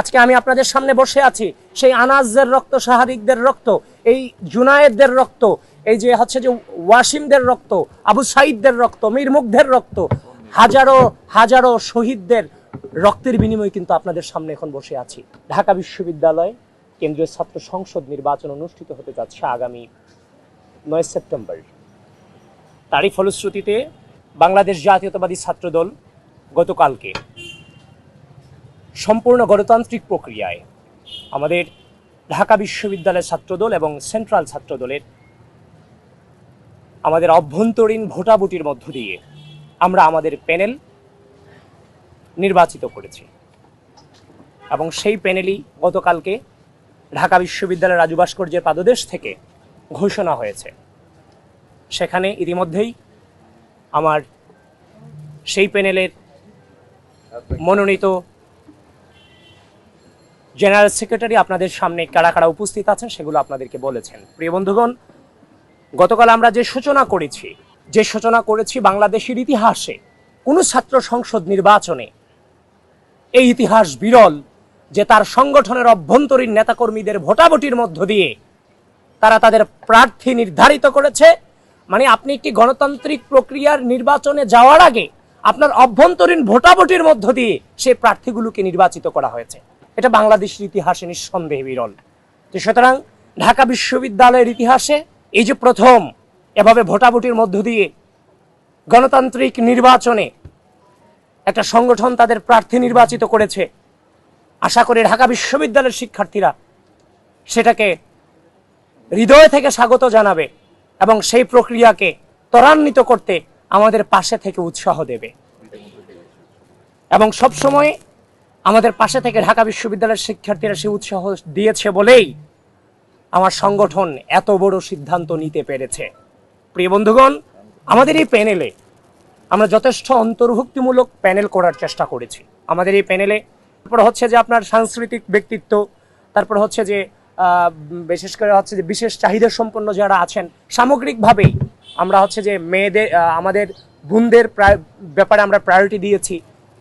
আজকে আমি আপনাদের সামনে বসে আছি সেই আনাজদের রক্ত শাহাদিকদের রক্ত, এই জুনায়েদদের রক্ত, এই যে হচ্ছে যে ওয়াসিমদের রক্ত, আবু সাইদদের রক্ত, মীর রক্ত, হাজারো হাজারো শহীদদের রক্তের বিনিময়ে কিন্তু আপনাদের সামনে এখন বসে আছি। ঢাকা বিশ্ববিদ্যালয় কেন্দ্রীয় ছাত্র সংসদ নির্বাচন অনুষ্ঠিত হতে যাচ্ছে আগামী নয় সেপ্টেম্বর। তারই ফলশ্রুতিতে বাংলাদেশ জাতীয়তাবাদী ছাত্রদল গতকালকে সম্পূর্ণ গণতান্ত্রিক প্রক্রিয়ায় আমাদের ঢাকা বিশ্ববিদ্যালয়ের ছাত্রদল এবং সেন্ট্রাল ছাত্রদলের আমাদের অভ্যন্তরীণ ভোটাভুটির মধ্য দিয়ে আমরা আমাদের প্যানেল নির্বাচিত করেছি। এবং সেই প্যানেলই গতকালকে ঢাকা বিশ্ববিদ্যালয়ের রাজু ভাস্কর্যের পাদদেশ থেকে ঘোষণা হয়েছে। সেখানে ইতিমধ্যেই আমার সেই প্যানেলের মনোনীত জেনারেল সেক্রেটারি আপনাদের সামনে কারা কারা উপস্থিত আছেন সেগুলো আপনাদেরকে বলেছেন। প্রিয় বন্ধুগণ, গতকাল আমরা যে সূচনা করেছি, যে সূচনা করেছি বাংলাদেশের ইতিহাসে, কোনো ছাত্র সংসদ নির্বাচনে, এই ইতিহাস বিরল যে তার সংগঠনের অভ্যন্তরীণ নেতাকর্মীদের ভোটাভুটির মধ্য দিয়ে তারা তাদের প্রার্থী নির্ধারিত করেছে। মানে আপনি একটি গণতান্ত্রিক প্রক্রিয়ার নির্বাচনে যাওয়ার আগে আপনার অভ্যন্তরীণ ভোটাভুটির মধ্য দিয়ে সেই প্রার্থীগুলোকে নির্বাচিত করা হয়েছে। এটা বাংলাদেশের ইতিহাসে নিঃসন্দেহে বিরল। তো সুতরাং ঢাকা বিশ্ববিদ্যালয়ের ইতিহাসে এই যে প্রথম এভাবে ভোটাভুটির মধ্য দিয়ে গণতান্ত্রিক নির্বাচনে একটা সংগঠন তাদের প্রার্থী নির্বাচিত করেছে, আশা করি ঢাকা বিশ্ববিদ্যালয়ের শিক্ষার্থীরা সেটাকে হৃদয় থেকে স্বাগত জানাবে এবং সেই প্রক্রিয়াকে ত্বরান্বিত করতে আমাদের পাশে থেকে উৎসাহ দেবে। এবং সবসময় আমাদের পাশে থেকে ঢাকা বিশ্ববিদ্যালয়ের শিক্ষার্থীরা সে উৎসাহ দিয়েছে বলেই আমার সংগঠন এত বড় সিদ্ধান্ত নিতে পেরেছে। প্রিয় বন্ধুগণ, আমাদের এই প্যানেলে আমরা যথেষ্ট অন্তর্ভুক্তিমূলক প্যানেল করার চেষ্টা করেছি। আমাদের এই প্যানেলে তারপর হচ্ছে যে আপনার সাংস্কৃতিক ব্যক্তিত্ব, তারপর হচ্ছে যে বিশেষ করে হচ্ছে যে বিশেষ চাহিদা সম্পন্ন যারা আছেন সামগ্রিকভাবেই আমরা হচ্ছে যে মেয়েদের আমাদের বোনদের ব্যাপারে আমরা প্রায়োরিটি দিয়েছি।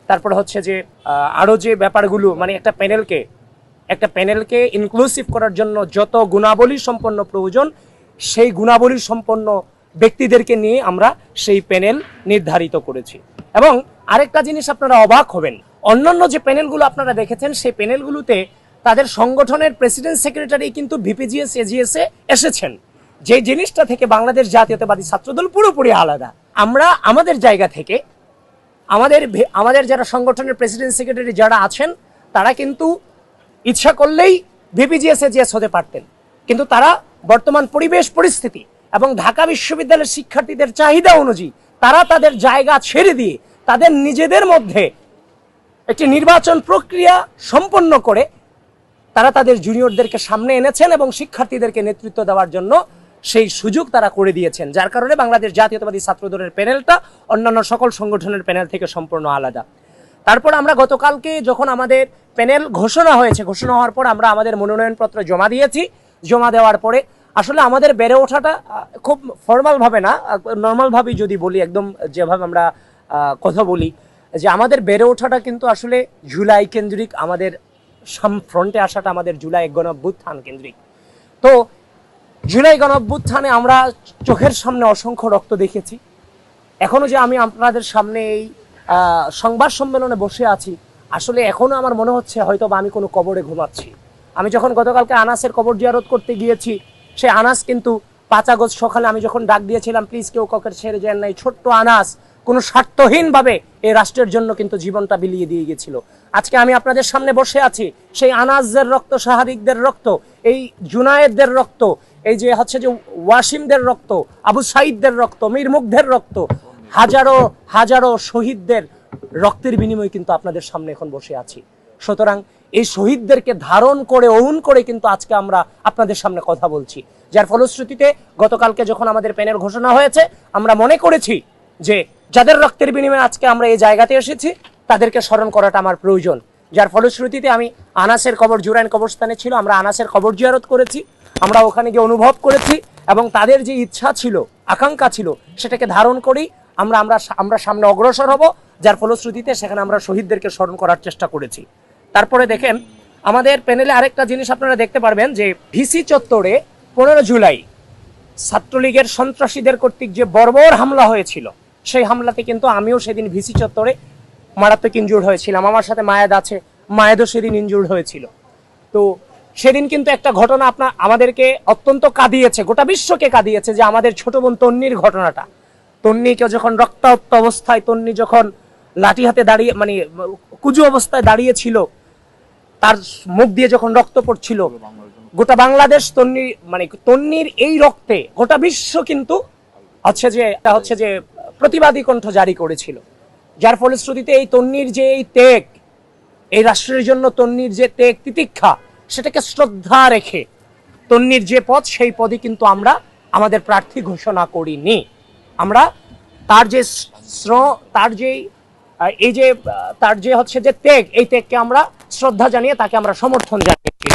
তারপর হচ্ছে যে আহ, আরও যে ব্যাপারগুলো মানে একটা প্যানেলকে একটা প্যানেলকে ইনক্লুসিভ করার জন্য যত গুণাবলী সম্পন্ন প্রয়োজন সেই গুণাবলী সম্পন্ন ব্যক্তিদেরকে নিয়ে আমরা সেই প্যানেল নির্ধারিত করেছি। এবং আরেকটা জিনিস আপনারা অবাক হবেন অন্যান্য যে প্যানেলগুলো আপনারা দেখেছেন সেই প্যানেলগুলোতে তাদের সংগঠনের প্রেসিডেন্ট সেক্রেটারি কিন্তু ভিপিজিএস এজিএসে এসেছেন। যে জিনিসটা থেকে বাংলাদেশ জাতীয়তাবাদী ছাত্রদল পুরোপুরি আলাদা। আমরা আমাদের জায়গা থেকে আমাদের আমাদের যারা সংগঠনের প্রেসিডেন্ট সেক্রেটারি যারা আছেন, তারা কিন্তু ইচ্ছা করলেই ভিপিজিএসএ এজিএস হতে পারতেন। কিন্তু তারা বর্তমান পরিবেশ পরিস্থিতি এবং ঢাকা বিশ্ববিদ্যালয়ের শিক্ষার্থীদের চাহিদা অনুযায়ী তারা তাদের জায়গা ছেড়ে দিয়ে তাদের নিজেদের মধ্যে একটি নির্বাচন প্রক্রিয়া সম্পন্ন করে তারা তাদের জুনিয়রদেরকে সামনে এনেছেন এবং শিক্ষার্থীদেরকে নেতৃত্ব দেওয়ার জন্য সেই সুযোগ তারা করে দিয়েছেন, যার কারণে বাংলাদেশ জাতীয়তাবাদী ছাত্রদলের প্যানেলটা অন্যান্য সকল সংগঠনের প্যানেল থেকে সম্পূর্ণ আলাদা। তারপর আমরা গতকালকে যখন আমাদের প্যানেল ঘোষণা হয়েছে, ঘোষণা হওয়ার পর আমরা আমাদের মনোনয়নপত্র জমা দিয়েছি। জমা দেওয়ার পরে আসলে আমাদের বেড়ে ওঠাটা খুব ফর্মালভাবে না নর্মালভাবেই যদি বলি, একদম যেভাবে আমরা কথা বলি, যে আমাদের বেড়ে ওঠাটা কিন্তু আসলে জুলাই কেন্দ্রিক আমাদের সাম, ফ্রন্টে আসাটা আমাদের জুলাই গণঅভ্যুত্থান কেন্দ্রিক। তো জুলাই গণঅভ্যুত্থানে আমরা চোখের সামনে অসংখ্য রক্ত দেখেছি। এখনও যে আমি আপনাদের সামনে এই সংবাদ সম্মেলনে বসে আছি, আসলে এখনও আমার মনে হচ্ছে হয়তো বা আমি কোনো কবরে ঘুমাচ্ছি। আমি যখন গতকালকে আনাসের কবর জিয়ারত করতে গিয়েছি, সে আনাস কিন্তু পাঁচ আগস্ট সকালে আমি যখন ডাক দিয়েছিলাম, প্লিজ কেউ কাউকে ছেড়ে যান নাই। ছোট্ট আনাস কোনো স্বার্থহীনভাবে এই রাষ্ট্রের জন্য কিন্তু জীবনটা বিলিয়ে দিয়ে গেছিল আজকে আমি আপনাদের সামনে বসে আছি, সেই আনাসদের রক্ত শাহাদিকদের রক্ত, এই জুনায়েদদের রক্ত এই যে হচ্ছে যে ওয়াসিমদের রক্ত, আবু সাইদদের রক্ত, মীর মুগ্ধের রক্ত, হাজারো হাজারো শহীদদের রক্তের বিনিময়ে কিন্তু আপনাদের সামনে এখন বসে আছি। সুতরাং এই শহীদদেরকে ধারণ করে অউন করে কিন্তু আজকে আমরা আপনাদের সামনে কথা বলছি। যার ফলশ্রুতিতে গতকালকে যখন আমাদের প্যানেল ঘোষণা হয়েছে, আমরা মনে করেছি যে যাদের রক্তের বিনিময়ে আজকে আমরা এই জায়গাতে এসেছি, তাদেরকে স্মরণ করাটা আমার প্রয়োজন। যার ফলশ্রুতিতে আমি আনাসের কবর, জুরাইন কবরস্থানে ছিল। আমরা আনাসের কবর জিয়ারত করেছি। আমরা ওখানে গিয়ে অনুভব করেছি এবং তাদের যে ইচ্ছা ছিল, আকাঙ্ক্ষা ছিল, সেটাকে ধারণ করি। আমরা আমরা আমরা সামনে অগ্রসর হব, যার ফলশ্রুতিতে সেখানে আমরা শহীদদেরকে স্মরণ করার চেষ্টা করেছি। তারপরে দেখেন, আমাদের প্যানেলে আরেকটা জিনিস আপনারা দেখতে পারবেন যে ভিসি চত্বরে পনেরো জুলাই ছাত্রলীগের সন্ত্রাসীদের কর্তৃক যে বর্বর হামলা হয়েছিল, সেই হামলাতে কিন্তু আমিও সেদিন ভিসি চত্বরে মারাত্মক ইনজুর্ড হয়েছিলাম। আমার সাথে মায়েদ আছে মায়েদও সেদিন ইনজুর্ড হয়েছিল। তো সেদিন কিন্তু একটা ঘটনা আপনার আমাদেরকে অত্যন্ত কাঁদিয়েছে, গোটা বিশ্বকে কাঁদিয়েছে যে আমাদের ছোট বোন তন্নির ঘটনাটা। তন্নিকে যখন রক্তাক্ত অবস্থায়, তন্নি যখন লাঠি হাতে দাঁড়িয়ে মানে কুজু অবস্থায় দাঁড়িয়েছিল, তার মুখ দিয়ে যখন রক্ত পড়ছিল, গোটা বাংলাদেশ তন্নি মানে তন্নির এই রক্তে গোটা বিশ্ব কিন্তু হচ্ছে যে হচ্ছে যে প্রতিবাদী কণ্ঠ জারি করেছিল। যার ফলশ্রুতিতে এই তন্নির যে এই তেগ এই রাষ্ট্রের জন্য তন্নির যে তেগ তিতিক্ষা, সেটাকে শ্রদ্ধা রেখে তন্নির যে পদ, সেই পদই কিন্তু আমরা আমাদের প্রার্থী ঘোষণা করিনি। আমরা তার যে শ্র, তার যে এই যে তার যে হচ্ছে যে তেগ এই তেগকে আমরা শ্রদ্ধা জানিয়ে তাকে আমরা সমর্থন জানিয়েছি।